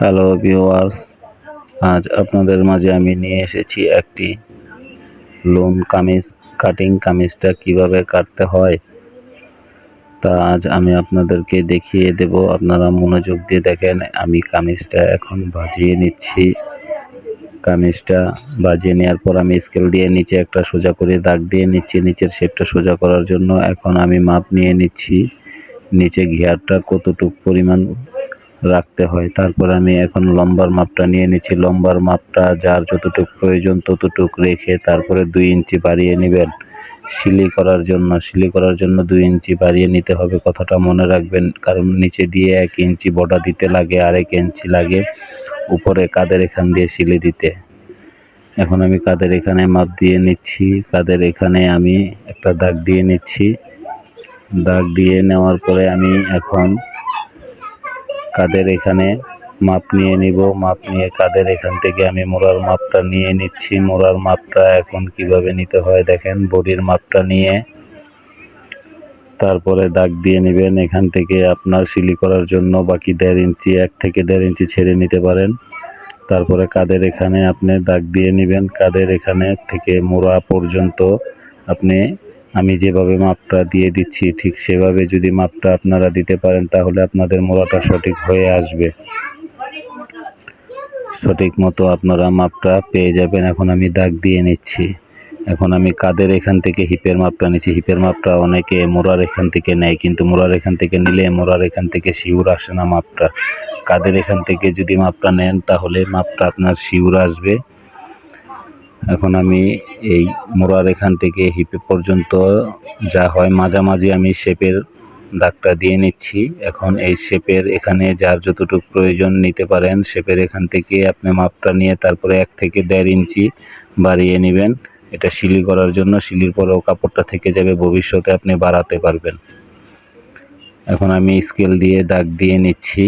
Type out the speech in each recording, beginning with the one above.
Hello viewers আজ আপনাদের মাঝে আমি নিয়ে এসেছি একটি লোন কামিজ কাটিং কামিজটা কীভাবে কাটতে হয়। তা আজ আমি আপনাদেরকে দেখিয়ে দেব। আপনারা মনোযোগ দিয়ে দেখেন, আমি কামিজটা এখন বাজিয়ে নিচ্ছি। কামিজটা বাজিয়ে নেওয়ার পর আমি স্কেল দিয়ে নিচে একটা সোজা করে দাগ দিয়ে নিচ্ছি, নিচের শেপটা সোজা করার জন্য। এখন আমি মাপ নিয়ে নিচ্ছি। নিচে ঘিয়ারটা কতটুক পরিমাণ রাখতে হয়। তারপর আমি এখন লম্বার মাপটা নিয়ে নিচ্ছি। লম্বার মাপটা যার যতটুক প্রয়োজন ততটুক রেখে তারপরে দুই ইঞ্চি বাড়িয়ে নেবেন। সিলি করার জন্য, সিলি করার জন্য দুই ইঞ্চি বাড়িয়ে নিতে হবে কথাটা মনে রাখবেন। কারণ নিচে দিয়ে এক ইঞ্চি বডা দিতে লাগে, আরেক ইঞ্চি লাগে উপরে কাদের এখান দিয়ে সিলি দিতে। এখন আমি কাদের এখানে মাপ দিয়ে নিচ্ছি, কাদের এখানে আমি একটা দাগ দিয়ে নিচ্ছি। দাগ দিয়ে নেওয়ার পরে আমি এখন কাদের এখানে মাপ নিয়ে নিব, মাপ নিয়ে কাদের এখান থেকে আমি মোড়ার মাপটা নিয়ে নিচ্ছি, মোড়ার মাপটা এখন কীভাবে নিতে হয় দেখেন, বডির মাপটা নিয়ে। তারপরে দাগ দিয়ে নেবেন, এখান থেকে আপনার সিলি করার জন্য বাকি দেড় ইঞ্চি, এক থেকে দেড় ইঞ্চি ছেড়ে নিতে পারেন। তারপরে কাদের এখানে আপনি দাগ দিয়ে নেবেন, কাদের এখানে থেকে মোড়া পর্যন্ত আপনি আমি যেভাবে মাপটা দিয়ে দিচ্ছি, ঠিক সেভাবে যদি মাপটা আপনারা দিতে পারেন, তাহলে আপনাদের মোড়াটা সঠিক হয়ে আসবে। সঠিক মতো আপনারা মাপটা পেয়ে যাবেন। এখন আমি দাগ দিয়ে নিচ্ছি। এখন আমি কাদের এখান থেকে হিপের মাপটা নিচ্ছি? হিপের মাপটা অনেকে মোড়ার এখান থেকে নেয়, কিন্তু মোড়ার এখান থেকে নিলে মোড়ার এখান থেকে শিউর আসে না মাপটা। কাদের এখান থেকে যদি মাপটা নেন, তাহলে মাপটা আপনার শিউর আসবে। এখন আমি এই মোড়ার এখান থেকে হিপে পর্যন্ত যা হয় মাঝামাঝি আমি শেপের দাগটা দিয়ে নিচ্ছি। এখন এই শেপের এখানে যার যতটুকু প্রয়োজন নিতে পারেন, শেপের এখান থেকে আপনি মাপটা নিয়ে তারপরে এক থেকে দেড় ইঞ্চি বাড়িয়ে নেবেন। এটা শিলি করার জন্য শিলির পরেও কাপড়টা থেকে যাবে, ভবিষ্যতে আপনি বাড়াতে পারবেন। এখন আমি স্কেল দিয়ে দাগ দিয়ে নিচ্ছি।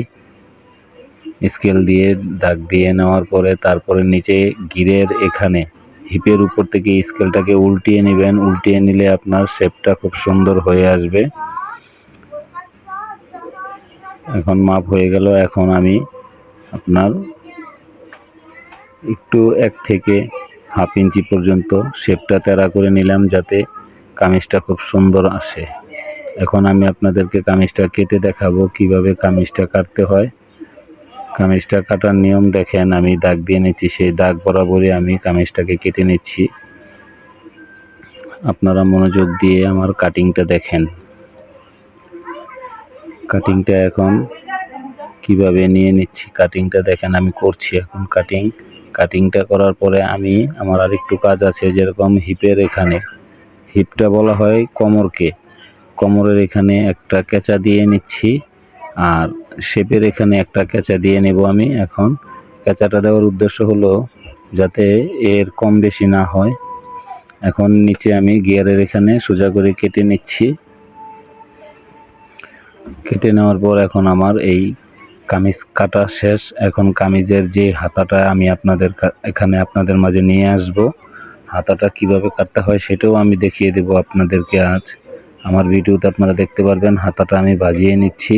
স্কেল দিয়ে দাগ দিয়ে নেওয়ার পরে তারপরে নিচে গিরের এখানে হিপের উপর থেকে স্কেলটাকে উল্টিয়ে নেবেন। উল্টিয়ে নিলে আপনার শেপটা খুব সুন্দর হয়ে আসবে। এখন মাপ হয়ে গেল। এখন আমি আপনার একটু এক থেকে হাফ ইঞ্চি পর্যন্ত শেপটা তেরা করে নিলাম যাতে কামিজটা খুব সুন্দর আসে। এখন আমি আপনাদেরকে কামিজটা কেটে দেখাবো কীভাবে কামিজটা কাটতে হয়। কামিজটা কাটার নিয়ম দেখেন, আমি দাগ দিয়ে নিচ্ছি, সেই দাগ বরাবরই আমি কামিজটাকে কেটে নিচ্ছি। আপনারা মনোযোগ দিয়ে আমার কাটিংটা দেখেন। কাটিংটা এখন কীভাবে নিয়ে নিচ্ছি, কাটিংটা দেখেন, আমি করছি এখন কাটিং। কাটিংটা করার পরে আমি, আমার আর একটু কাজ আছে যেরকম হিপের এখানে। হিপটা বলা হয় কোমরকে। কোমরের এখানে একটা কেঁচা দিয়ে নিচ্ছি, আর শেপের এখানে একটা কেঁচা দিয়ে নেব আমি এখন। কেঁচাটা দেওয়ার উদ্দেশ্য হলো যাতে এর কম বেশি না হয়। এখন নিচে আমি গিয়ারের এখানে সোজা করে কেটে নিচ্ছি। কেটে নেওয়ার পর এখন আমার এই কামিজ কাটা শেষ। এখন কামিজের যে হাতাটা আমি আপনাদের এখানে আপনাদের মাঝে নিয়ে আসব, হাতাটা কীভাবে কাটতে হয় সেটাও আমি দেখিয়ে দেব আপনাদেরকে আজ। আমার ভিডিওতে আপনারা দেখতে পারবেন, হাতাটা আমি বাজিয়ে নিচ্ছি।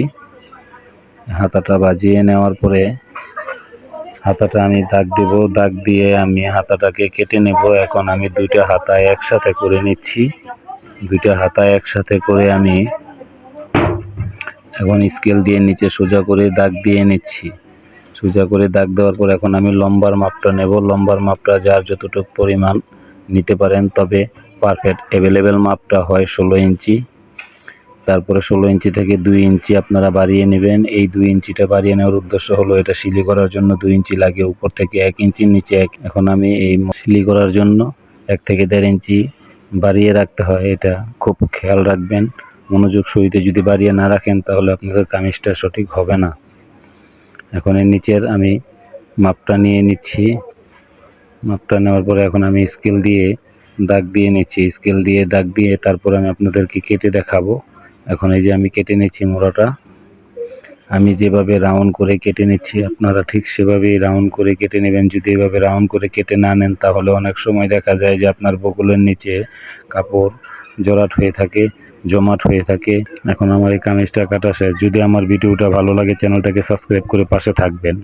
হাতাটা বাজিয়ে নেওয়ার পরে হাতাটা আমি দাগ দেব, দাগ দিয়ে আমি হাতাটাকে কেটে নেব। এখন আমি দুইটা হাতা একসাথে করে নিচ্ছি। দুইটা হাতা একসাথে করে আমি এখন স্কেল দিয়ে নিচে সোজা করে দাগ দিয়ে নিচ্ছি। সোজা করে দাগ দেওয়ার পর এখন আমি লম্বার মাপটা নেব। লম্বার মাপটা যার যতটুকু পরিমাণ নিতে পারেন, তবে পারফেক্ট অ্যাভেলেবেল মাপটা হয় ষোলো ইঞ্চি। তারপরে ষোলো ইঞ্চি থেকে দুই ইঞ্চি আপনারা বাড়িয়ে নেবেন। এই দুই ইঞ্চিটা বাড়িয়ে নেওয়ার উদ্দেশ্য হলো এটা সিলি করার জন্য দুই ইঞ্চি লাগে উপর থেকে এক ইঞ্চির নিচে এক। এখন আমি এই সিলি করার জন্য এক থেকে দেড় ইঞ্চি বাড়িয়ে রাখতে হয়। এটা খুব খেয়াল রাখবেন। মনোযোগ সহিতে যদি বাড়িয়ে না রাখেন তাহলে আপনাদের কামিজটা সঠিক হবে না। এখন এর নিচের আমি মাপটা নিয়ে নিচ্ছি। মাপটা নেওয়ার পরে এখন আমি স্কেল দিয়ে দাগ দিয়ে নিচ্ছি। স্কেল দিয়ে দাগ দিয়ে তারপর আমি আপনাদেরকে কেটে দেখাবো। এখন এই যে আমি কেটে নিচ্ছি মোড়াটা। আমি যেভাবে রাউন্ড করে কেটে নিচ্ছি, আপনারা ঠিক সেভাবেই রাউন্ড করে কেটে নেবেন। যদি এভাবে রাউন্ড করে কেটে না নেন, তাহলে অনেক সময় দেখা যায় যে আপনার বকুলের নিচে কাপড় জরাট হয়ে থাকে, জমাট হয়ে থাকে। এখন আমার এই কামিজটা কাটা শেষ। যদি আমার ভিডিওটা ভালো লাগে, চ্যানেলটাকে সাবস্ক্রাইব করে পাশে থাকবেন।